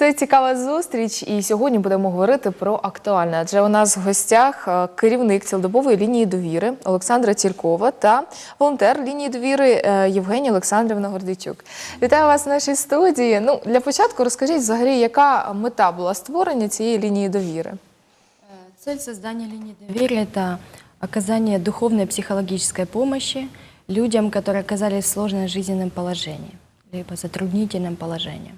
Це цікава зустріч, і сьогодні будемо говорити про актуальне. Адже у нас в гостях е, керівник цілодобової лінії довіри Олександра Цількова та волонтер лінії довіри е, Євгенія Олександрівна Гордичук. Вітаю вас в нашій студії. Ну для початку розкажіть взагалі, яка мета була створення цієї лінії довіри? Э, Цель создания линии доверия – это оказание духовной и психологической помощи людям, которые оказались в сложном жизненном положении, либо затруднительном положении.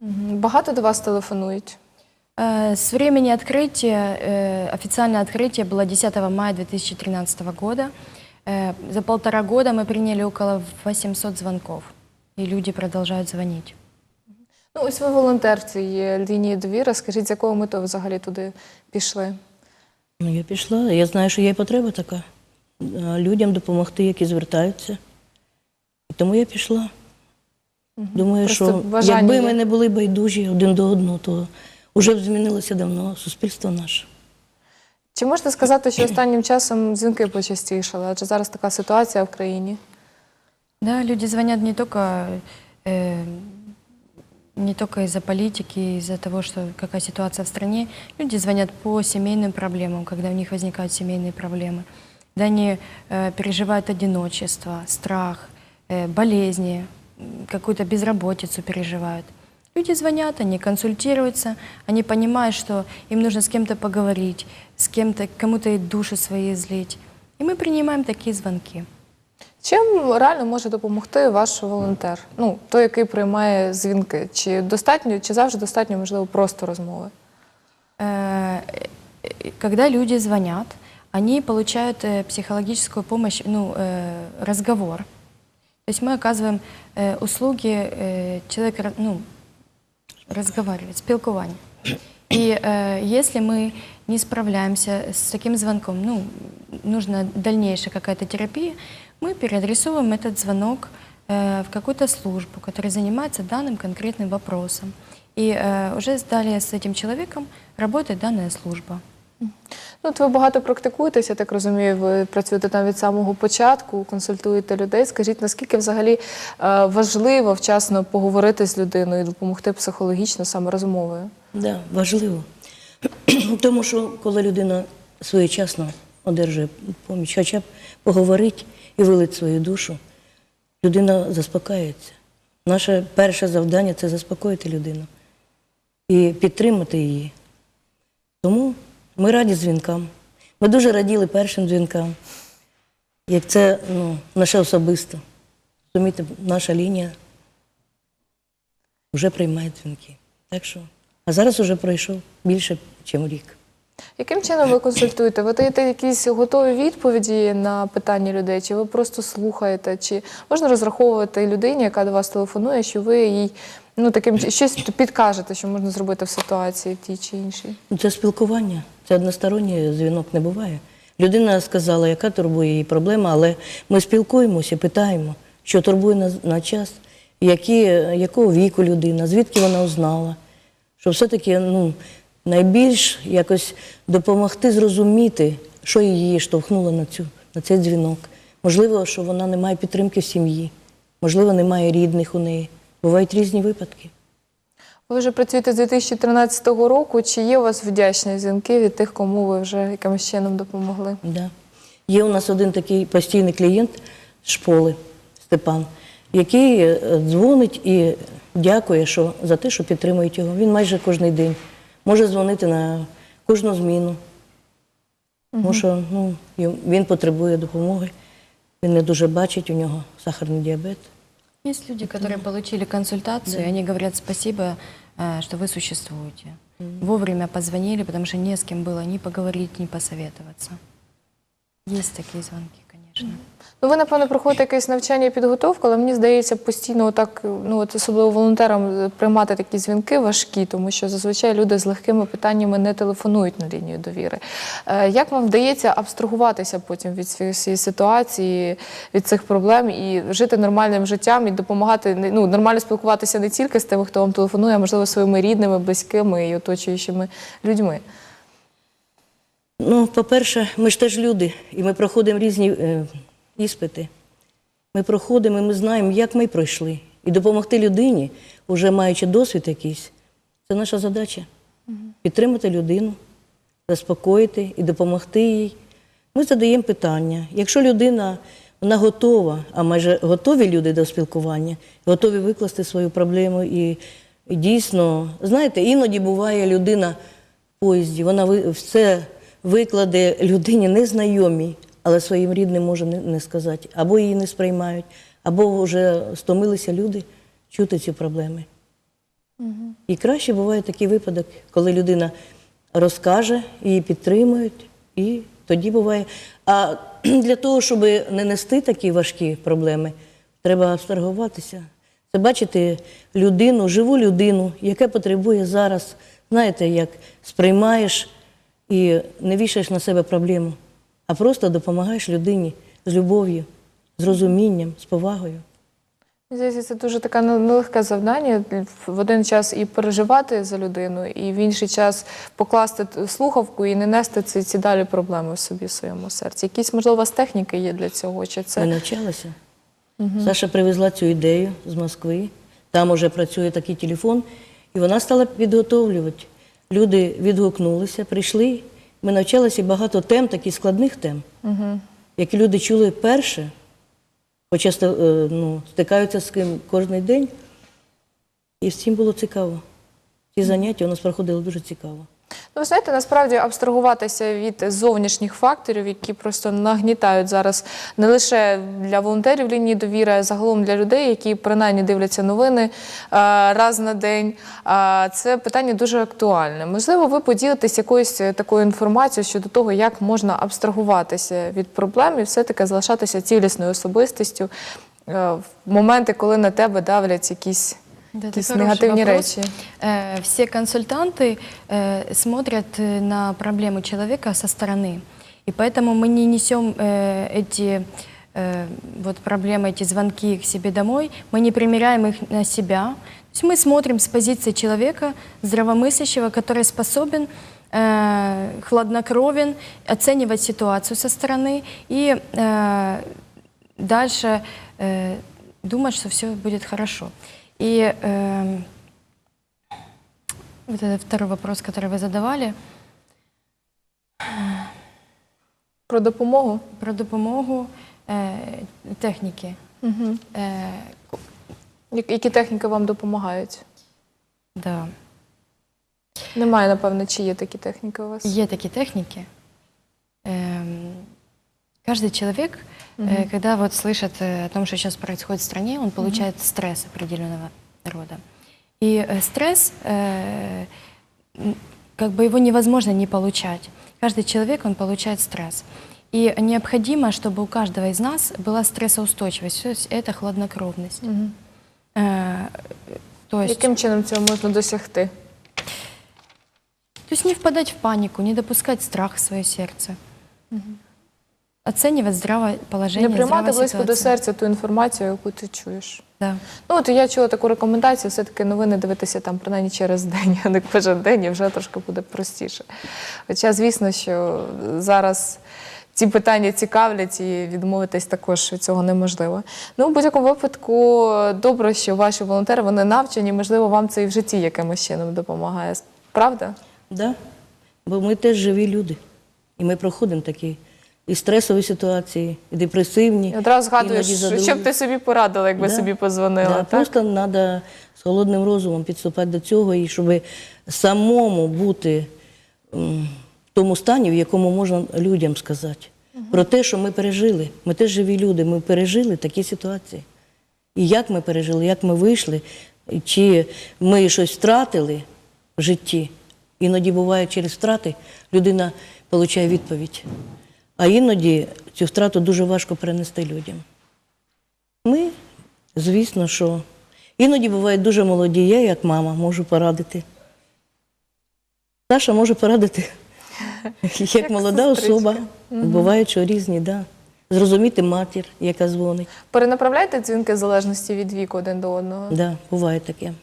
Мгм. Багато до вас телефонують. Э, С времени открытия, э, официальное открытие было 10 мая 2013 года. Э, За полтора года мы приняли около 800 звонков, и люди продолжают звонить. Ну, ось ви волонтер цієї лінії довіри. Скажіть, з якого метою взагалі туди пішли? Ну, я пішла. Я знаю, що є потреба така а, людям допомогти, які звертаються. І тому я пішла. Думаю, Просто що бажання якби є. ми не були байдужі один до одного, то вже б змінилося давно суспільство наше. Чи можете сказати, що останнім часом дзвінки почастішали? Адже зараз така ситуація в країні. Да, люди звонят не только, э, не только из-за политики, из-за того, что какая ситуация в стране. Люди звонят по семейным проблемам, когда у них возникают семейные проблемы. Да, они э, переживают одиночество, страх, э, болезни, м, какую-то безработицу переживают. Люди звонят, они консультируются, они понимают, что им нужно с кем-то поговорить, с кем-то, кому-то и душу свои излить. И мы принимаем такие звонки. Чим реально може допомогти ваш волонтер? Ну, той, який приймає дзвінки? Чи достатньо, чи завжди достатньо, можливо, просто розмови? Э, э, Когда люди звонят, они получают э, психологическую помощь, ну, э, разговор. То есть мы оказываем э, услуги, э, человек ра- ну, разговаривает, спілкування. И э, если мы не справляемся с таким звонком, ну, нужна дальнейшая какая-то терапия, мы переадресовываем этот звонок э, в какую-то службу, которая занимается данным конкретным вопросом. И э, уже далее с этим человеком работает данная служба. Ну, от ви багато практикуєтеся, я так розумію, ви працюєте там від самого початку, консультуєте людей. Скажіть, наскільки взагалі е, важливо вчасно поговорити з людиною, допомогти психологічно саме розмовою? Да, важливо. Тому що коли людина своєчасно одержує поміч, хоча б поговорить і вилить свою душу, людина заспокаюється. Наше перше завдання це заспокоїти людину і підтримати її. Тому ми раді дзвінкам. Ми дуже раділи першим дзвінкам, як це ну, наше особисто. Розумієте, наша лінія вже приймає дзвінки. Так що, а зараз вже пройшов більше, ніж рік. Яким чином ви консультуєте? Ви даєте якісь готові відповіді на питання людей, чи ви просто слухаєте? Чи можна розраховувати людині, яка до вас телефонує, що ви їй ну таким щось підкажете, що можна зробити в ситуації в тій чи іншій? Це спілкування, це односторонній дзвінок не буває. Людина сказала, яка турбує її проблема, але ми спілкуємося, питаємо, що турбує на, на час, які, якого віку людина, звідки вона узнала. Щоб все-таки ну, найбільш якось допомогти зрозуміти, що її штовхнуло на, цю, на цей дзвінок. Можливо, що вона не має підтримки в сім'ї, можливо, немає рідних у неї. Бувають різні випадки. Ви вже працюєте з 2013 року. Чи є у вас вдячні дзвінки від тих, кому ви вже якимось чином допомогли? Да. Є у нас один такий постійний клієнт з школи, Степан, який е, дзвонить і дякує що, за те, що підтримують його. Він майже кожен день може дзвонити на кожну зміну. Тому що ну, він потребує допомоги, він не дуже бачить, у нього сахарний діабет. Есть люди, которые получили консультацию, и они говорят спасибо, э, что вы существуете. Вовремя позвонили, потому что не с кем было ни поговорить, ни посоветоваться. Есть такие звонки, конечно. Ну, ви, напевно, проходите якесь навчання і підготовку, але мені здається, постійно так, ну от особливо волонтерам е, приймати такі дзвінки важкі, тому що зазвичай люди з легкими питаннями не телефонують на лінію довіри. Е, Як вам вдається абстрагуватися потім від цієї ситуації, від цих проблем і жити нормальним життям і допомагати ну, нормально спілкуватися не тільки з тими, хто вам телефонує, а можливо своїми рідними, близькими і оточуючими людьми? Ну, по-перше, ми ж теж люди, і ми проходимо різні е, іспити. Ми проходимо, і ми знаємо, як ми пройшли. І допомогти людині, вже маючи досвід якийсь, Це наша задача підтримати людину, заспокоїти і допомогти їй. Ми задаємо питання. Якщо людина вона готова, а майже готові люди до спілкування, готові викласти свою проблему і, і дійсно, знаєте, іноді буває людина в поїзді, вона все викладе людині незнайомій, але своїм рідним може не, сказати, або її не сприймають, або вже стомилися люди чути ці проблеми. І краще буває такий випадок, коли людина розкаже, її підтримують, і тоді буває. А для того, щоб не нести такі важкі проблеми, треба абстрагуватися. Це бачити людину, живу людину, яка потребує зараз, знаєте, як сприймаєш і не вішаєш на себе проблему, а просто допомагаєш людині з любов'ю, з розумінням, з повагою. Здається, це дуже таке нелегке завдання в один час і переживати за людину, і в інший час покласти слухавку і не нести ці, ці далі проблеми в собі в своєму серці. Якісь, можливо, у вас техніки є для цього? Чи Ми це навчалися. Саша привезла цю ідею з Москви. Там уже працює такий телефон, і вона стала підготовлювати. Люди відгукнулися, прийшли. Ми навчалися багато тем, таких складних тем, які люди чули перше, хоча е, ну, стикаються з ким кожен день. І всім було цікаво. Ці заняття у нас проходили дуже цікаво. Ну, ви знаєте, насправді абстрагуватися від зовнішніх факторів, які просто нагнітають зараз не лише для волонтерів лінії довіри, а загалом для людей, які принаймні дивляться новини е, раз на день. Це питання дуже актуальне. Можливо, ви поділитесь якоюсь такою інформацією щодо того, як можна абстрагуватися від проблем і все-таки залишатися цілісною особистістю е, в моменти, коли на тебе давлять якісь, Да, это якісь хороший негативні вопрос. речі. Э, Все консультанты э, смотрят э, на проблему человека со стороны. И поэтому мы не несем э, эти э, вот проблемы, эти звонки к себе домой, мы не примеряем их на себя. То есть мы смотрим с позиции человека, здравомыслящего, который способен э, хладнокровен оценивать ситуацию со стороны и э, дальше э, думать, что все будет хорошо. И эм, вот это второй вопрос, который вы задавали, Про допомогу. про допомогу е, техніки. Угу. Е, Які техніки вам допомагають? да. Немає, напевно, чи є такі техніки у вас? Є такі техники. Эм, каждый человек, э, когда вот слышит э, о том, что сейчас происходит в стране, он получает стресс определенного рода. И э, стресс, э, как бы его невозможно не получать. Каждый человек, он получает стресс. И необходимо, чтобы у каждого из нас была стрессоустойчивость, то есть это хладнокровность. Мгм. Э, то есть Яким чином цього можна досягти? То есть не впадать в панику, не допускать страх в свое сердце. Оценивать здравое положение, Не приймати близько до серця ту інформацію, яку ти чуєш. Да. Ну, от я чула таку рекомендацію, все-таки новини дивитися там принаймні через день, а не кожен день, і вже трошки буде простіше. Хоча, звісно, що зараз ці питання цікавлять і відмовитись також від цього неможливо. Ну, в будь-якому випадку, добре, що ваші волонтери вони навчені, можливо, вам це і в житті якимось чином допомагає. Правда? Да? Бо ми теж живі люди. І ми проходимо такі і стресові ситуації, і депресивні. І одразу згадуєш, що, б ти собі порадила, якби Да. собі позвонила. Да, так? Просто треба з холодним розумом підступати до цього, і щоб самому бути в тому стані, в якому можна людям сказати. Про те, що ми пережили. Ми теж живі люди, ми пережили такі ситуації. І як ми пережили, як ми вийшли, чи ми щось втратили в житті. Іноді буває через втрати людина отримує відповідь. А іноді цю втрату дуже важко перенести людям. Ми, звісно, що іноді бувають дуже молоді. Я, як мама, можу порадити. Саша може порадити, як, Як молода сестричка. особа. Буває, що різні, да. Зрозуміти матір, яка дзвонить. Перенаправляйте дзвінки в залежності від віку один до одного. Да, буває таке.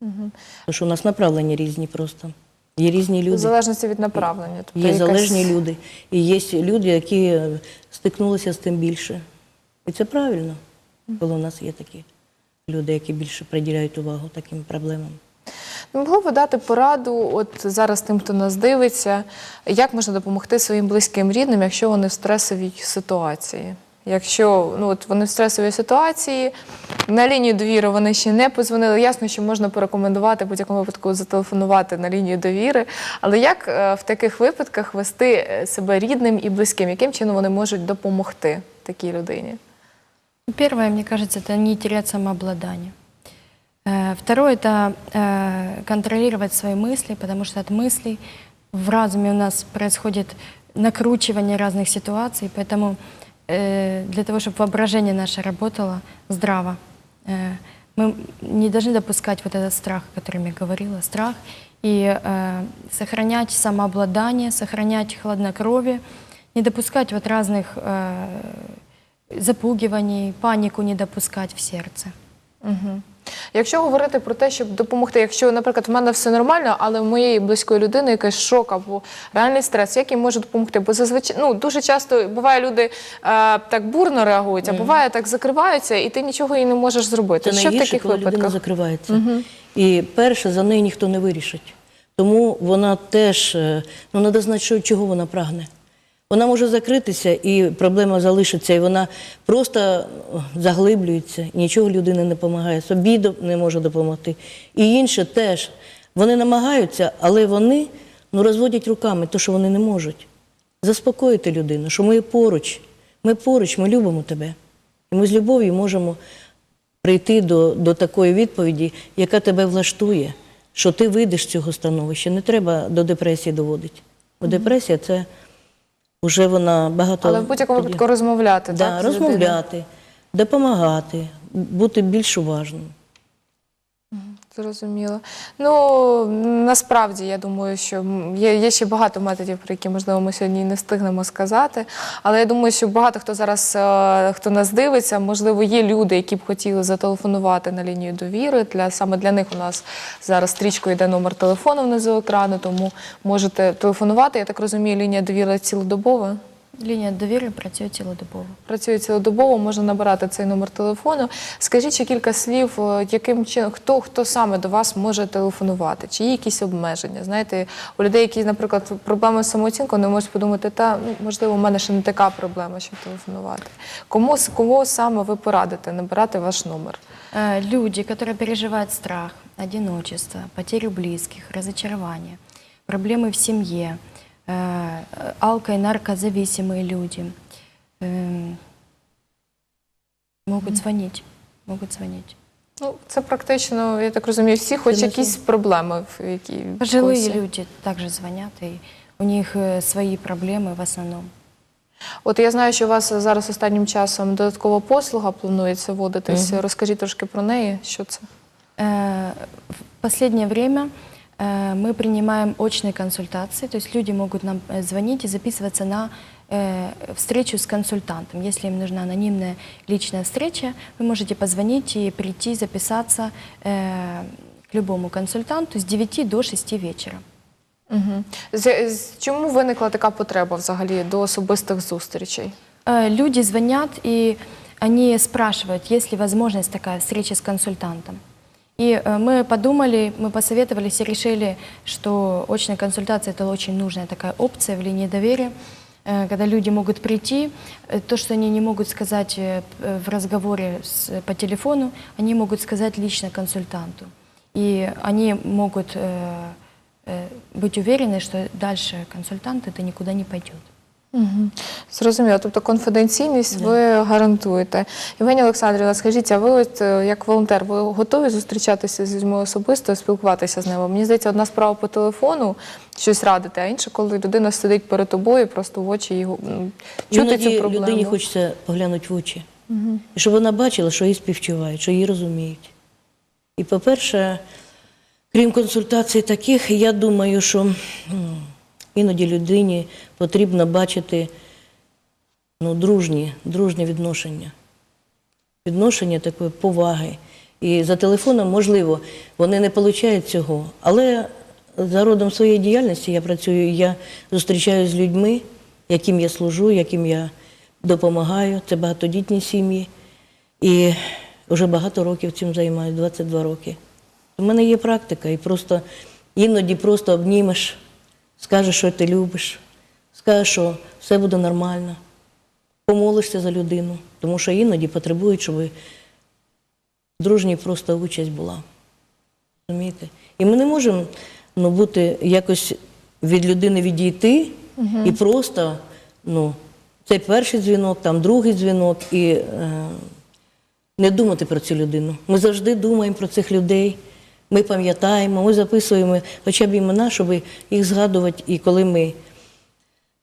Тому що у нас направлення різні просто. Є різні В залежності від направлення. Тобто Є якась- залежні люди. І є люди, які стикнулися з тим більше. І це правильно, коли у нас є такі люди, які більше приділяють увагу таким проблемам. Могли б ви дати пораду, от зараз тим, хто нас дивиться, як можна допомогти своїм близьким рідним, якщо вони в стресовій ситуації? Якщо ну от вони в стресовій ситуації, на лінію довіри вони ще не позвонили. Ясно, що можна порекомендувати в будь-якому випадку зателефонувати на лінію довіри. Але як е, в таких випадках вести е, себе рідним і близьким? Яким чином вони можуть допомогти такій людині? Первое, мне кажется, это не терять самообладание. Э, Второе – это э, контролировать свои мысли, потому что от мыслей в разуме у нас происходит накручивание разных ситуаций, поэтому э, для того, чтобы воображение наше работало здраво, э, мы не должны допускать вот этот страх, о котором я говорила, страх, и э, сохранять самообладание, сохранять хладнокровие, не допускать вот разных э, запугиваний, панику не допускать в сердце. Угу. Якщо говорити про те, щоб допомогти, якщо, наприклад, в мене все нормально, але в моєї близької людини якийсь шок або реальний стрес, як їм може допомогти? Бо зазвичай ну дуже часто буває, люди е, так бурно реагують, а буває так закриваються, і ти нічого їй не можеш зробити. Це що в таких коли людина випадках? закривається. І перше, за неї ніхто не вирішить. Тому вона теж, е, ну, треба знати, чого вона прагне. Вона може закритися, і проблема залишиться, і вона просто заглиблюється, нічого людини не допомагає, собі не може допомогти. І інше теж. Вони намагаються, але вони ну, розводять руками, то, що вони не можуть. Заспокоїти людину, що ми поруч, ми поруч, ми любимо тебе. І ми з любов'ю можемо прийти до, до такої відповіді, яка тебе влаштує, що ти вийдеш з цього становища. Не треба до депресії доводити. Бо депресія це вже вона багато. Але в будь-якому випадку розмовляти, да, так? людиною? розмовляти, допомагати, бути більш уважним. Зрозуміло. Ну насправді я думаю, що є, є ще багато методів, про які можливо ми сьогодні не встигнемо сказати. Але я думаю, що багато хто зараз е, хто нас дивиться, можливо, є люди, які б хотіли зателефонувати на лінію довіри. Для саме для них у нас зараз стрічкою йде номер телефону внизу екрану, тому можете телефонувати. Я так розумію, лінія довіри цілодобова. Линия доверия працює цілодобово. Працює цілодобово, можна набирати цей номер телефону. Скажіть ще кілька слів, е, яким чином хто хто саме до вас може телефонувати? Чи є якісь обмеження? Знаєте, у людей, які, наприклад, проблеми з самооцінкою, вони можуть подумати, та ну можливо, у мене ще не така проблема, щоб телефонувати. Кому с- кого саме ви порадите набирати ваш номер? Э, Люди, которые переживают страх, одиночество, потерю близких, разочарование, проблемы в семье, э, алко- и наркозависимые люди эм, могут звонить. Могут звонить. Ну, це практично, я так розумію, всі хоч Це якісь проблеми, в які в Пожилые курсі. люди также звонят, и у них э, свои проблемы в основном. От я знаю, що у вас зараз останнім часом додаткова послуга планується вводитись. Розкажіть трошки про неї, що це. Э, В последнее время э, мы принимаем очные консультации, то есть люди могут нам э, звонить и записываться на э, встречу с консультантом. Если им нужна анонимная личная встреча, вы можете позвонить и прийти записаться э, к любому консультанту с 9 до 6 вечера. Угу. З, з, чому виникла така потреба взагалі до особистих зустрічей? Э, Люди звонят и они спрашивают, есть ли возможность такая встреча с консультантом. И э, мы подумали, мы посоветовались и решили, что очная консультация – это очень нужная такая опция в линии доверия, э, когда люди могут прийти, э, то, что они не могут сказать в разговоре с- по телефону, они могут сказать лично консультанту. И они могут быть уверены, что дальше консультант это никуда не пойдет. Угу. Зрозуміло. Тобто конфіденційність ви гарантуєте. Євгенія Олександрівна, скажіть, а ви от е, як волонтер, ви готові зустрічатися з людьми особисто, спілкуватися з ними? Мені здається, одна справа по телефону щось радити, а інша, коли людина сидить перед тобою, просто в очі чути Іноді цю проблему. людині хочеться поглянути в очі. І щоб вона бачила, що її співчувають, що її розуміють. І, по-перше, крім консультацій таких, я думаю, що іноді людині потрібно бачити ну, дружні, дружні відношення. Відношення такої поваги. І за телефоном, можливо, вони не отримують цього. Але за родом своєї діяльності я працюю, я зустрічаюся з людьми, яким я служу, яким я допомагаю. Це багатодітні сім'ї. І вже багато років цим займаюся, 22 роки. У мене є практика, і просто іноді просто обнімеш, скажеш, що ти любиш, скажеш, що все буде нормально, помолишся за людину, тому що іноді потребують, щоб дружній просто участь була. Розумієте? І ми не можемо ну, бути якось від людини відійти і просто, ну, цей перший дзвінок, там другий дзвінок, і е, не думати про цю людину. Ми завжди думаємо про цих людей. Ми пам'ятаємо, ми записуємо хоча б імена, щоб їх згадувати. І коли ми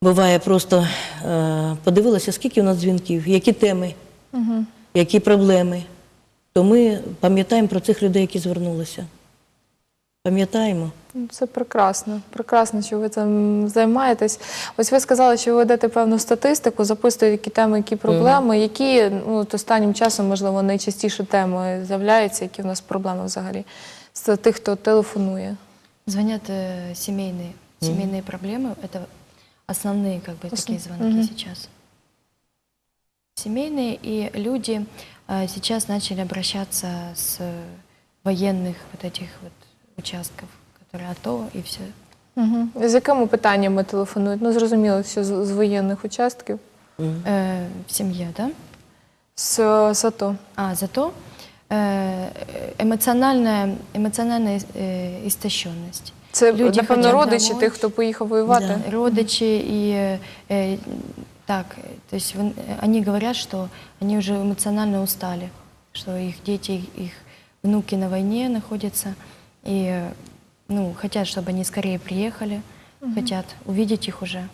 буває просто е, подивилися, скільки у нас дзвінків, які теми, які проблеми, то ми пам'ятаємо про цих людей, які звернулися. Пам'ятаємо. Ну, Це прекрасно. Прекрасно, що ви цим займаєтесь. Ось ви сказали, що ви ведете певну статистику, записуєте які теми, які проблеми, які ну, останнім часом, можливо, найчастіше теми з'являються, які в нас проблеми взагалі з тих, хто телефонує. Звонят э, семейные, семейные проблемы. Это основные как бы такие звонки сейчас. Семейные и люди э, сейчас начали обращаться с э, военных вот этих вот участков, которые АТО и все. Угу. З якими питаннями телефонують? Ну, зрозуміло, що з, з воєнних участків, Э, в семье, да? з, з АТО. А, зато э, эмоциональная, эмоциональная э, истощенность. Це, Люди напевно, ходять родичі домой. тих, хто поїхав воювати. Да. Родичи и э, э, так, э, то есть вон- э, они говорят, что они уже эмоционально устали, что их дети, их внуки на войне находятся и э, ну, хотят, чтобы они скорее приехали, хотят увидеть их уже.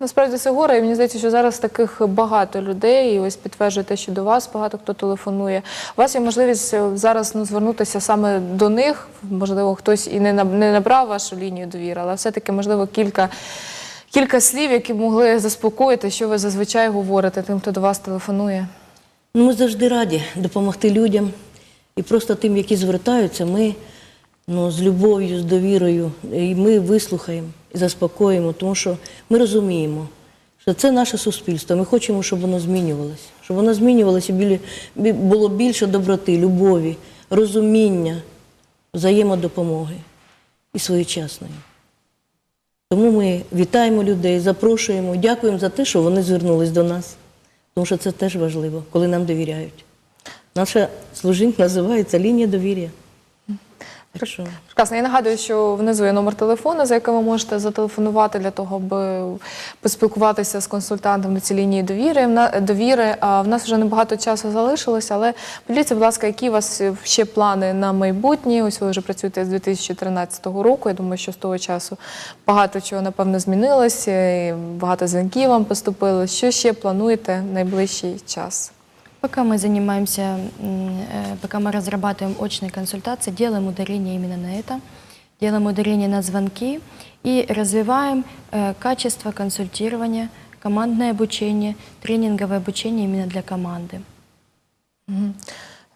Насправді це горе, і мені здається, що зараз таких багато людей, і ось підтверджує те, що до вас багато хто телефонує. У вас є можливість е, зараз ну, звернутися саме до них. Можливо, хтось і не наб- не набрав вашу лінію довіри, але все-таки, можливо, кілька, кілька слів, які могли заспокоїти, що ви зазвичай говорите тим, хто до вас телефонує. Ну, ми завжди раді допомогти людям. І просто тим, які звертаються, ми ну, з любов'ю, з довірою, і ми вислухаємо заспокоїмо, тому що ми розуміємо, що це наше суспільство. Ми хочемо, щоб воно змінювалося, щоб воно змінювалося, було більше доброти, любові, розуміння, взаємодопомоги і своєчасної. Тому ми вітаємо людей, запрошуємо, дякуємо за те, що вони звернулись до нас. Тому що це теж важливо, коли нам довіряють. Наша служіння називається лінія довір'я. Що, Прекрасно. Я нагадую, що внизу є номер телефону, за яким ви можете зателефонувати для того, аби поспілкуватися з консультантом на цій лінії довіри. Довіри. А в нас вже небагато часу залишилося, але поділіться, будь ласка, які у вас ще плани на майбутнє? Ось ви вже працюєте з 2013 року. Я думаю, що з того часу багато чого напевно змінилося, і багато дзвінків вам поступило. Що ще плануєте в найближчий час? Пока мы занимаемся, м, э, пока мы разрабатываем очные консультации, делаем ударение именно на это, делаем ударение на звонки и развиваем э, качество консультирования, командное обучение, тренинговое обучение именно для команды.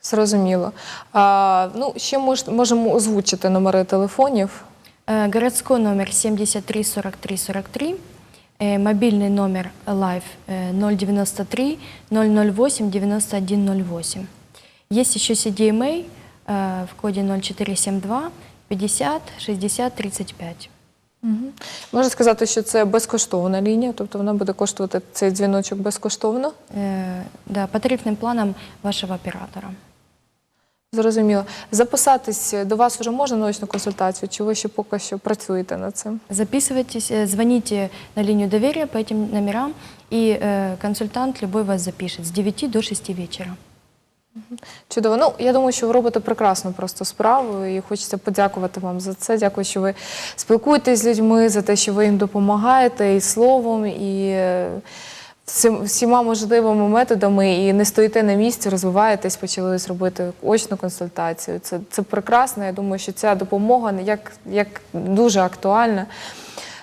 Зрозуміло. А, ну, ще мож, можемо озвучити номери телефонів. Э, Городской номер 73 43 43, э, мобильный номер Live э, 093 008 9108. Есть еще CDMA э, в коде 0472 50 60 35. Можна сказати, що це безкоштовна лінія, тобто вона буде коштувати цей дзвіночок безкоштовно. Э, Да, по тарифным планам вашего оператора. Зрозуміло. Записатись до вас вже можна на очну консультацію, чи ви ще поки що працюєте над цим? Записывайтесь, э, звоните на линию доверия по этим номерам, и э, консультант любой вас запишет с 9 до 6 вечера. Чудово. Ну, я думаю, що ви робите прекрасну просто справу, і хочеться подякувати вам за це. Дякую, що ви спілкуєтесь з людьми, за те, що ви їм допомагаєте і словом, і е, всім- всіма можливими методами, і не стоїте на місці, розвиваєтесь, почали зробити робити очну консультацію. Це, це прекрасно. Я думаю, що ця допомога як, як дуже актуальна.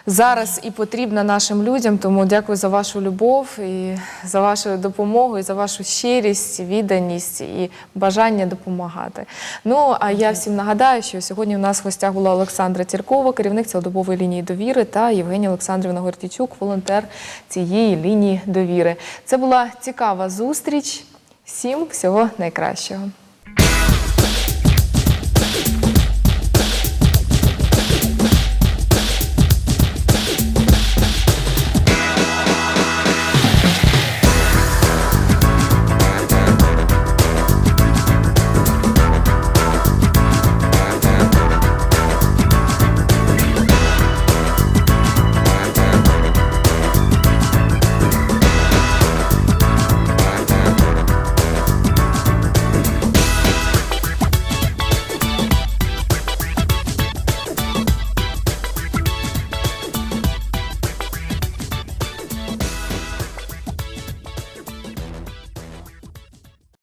Зараз і потрібна нашим людям, тому дякую за вашу любов і за вашу допомогу, і за вашу щирість, відданість і бажання допомагати. Ну а я всім нагадаю, що сьогодні у нас в гостях була Олександра Тіркова, керівник цілодобової лінії довіри, та Євгенія Олександрівна Гортічук, волонтер цієї лінії довіри. Це була цікава зустріч. Всім всього найкращого.